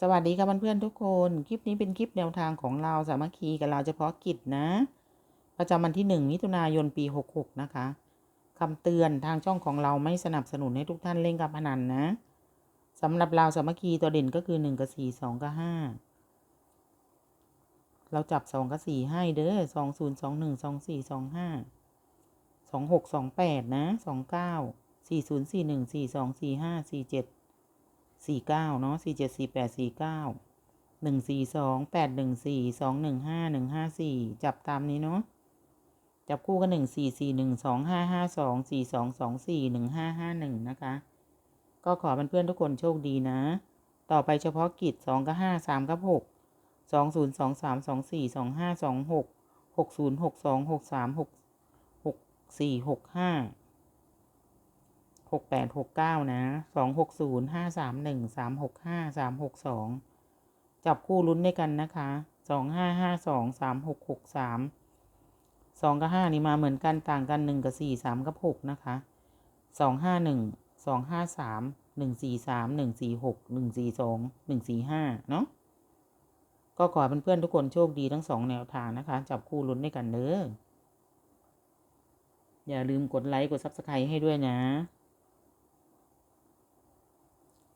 สวัสดีค่ะเพื่อนทุกคน คลิปนี้เป็นคลิปแนวทางของเราสามัคคีกับเราเฉพาะกิจนะ ประจำวันที่ 1 มิถุนายนปี 66 นะคะคำเตือนทางช่องของเราไม่สนับสนุนให้ทุกท่านเล่นการพนันนะสำหรับเราสามัคคีตัวเด่นก็คือ 1 กับ 4 2 กับ 5 เราจับ 2 กับ 4 ให้เด้อ2 0 2 1 2 4 2 5 2 6 2 8 นะ 2 9 4 0 4 1 4 2 4 5 4 7 สี่เก้าเนาะสี่เจ็ดสี่แปดสี่เก้าหนึ่งสี่สองแปดหนึ่งสี่สองหนึ่งห้าหนึ่งห้าสี่จับตามนี้เนาะจับคู่กันหนึ่งสี่สี่หนึ่งสองห้าห้าสองสี่สองสองสี่หนึ่งห้าห้าหนึ่งนะคะ ก็ขอเพื่อนๆทุกคนโชคดีนะ ต่อไปเฉพาะกิจสองกับห้าสามกับหกสองศูนย์สองสามสองสี่สองห้าสองหกหกศูนย์หกสองหกสามหกหกสี่หกห้า หกแปดหกเก้านะสองหกศูนย์ห้าสามหนึ่งสามหกห้าสามหกสองจับคู่ลุ้นด้วยกันนะคะสองห้าห้าสองสามหกหกสามสองกับห้านี่มาเหมือนกันต่างกันหนึ่งกับสี่สามกับหกนะคะสองห้าหนึ่งสองห้าสามหนึ่งสี่สามหนึ่งสี่หกหนึ่งสี่สองหนึ่งสี่ห้าเนาะก็ขอเพื่อนๆทุกคนโชคดีทั้งสองแนวทางนะคะ จับคู่ลุ้นด้วยกันเด้ออย่าลืมกดไลค์กดซับสไครต์ให้ด้วยนะ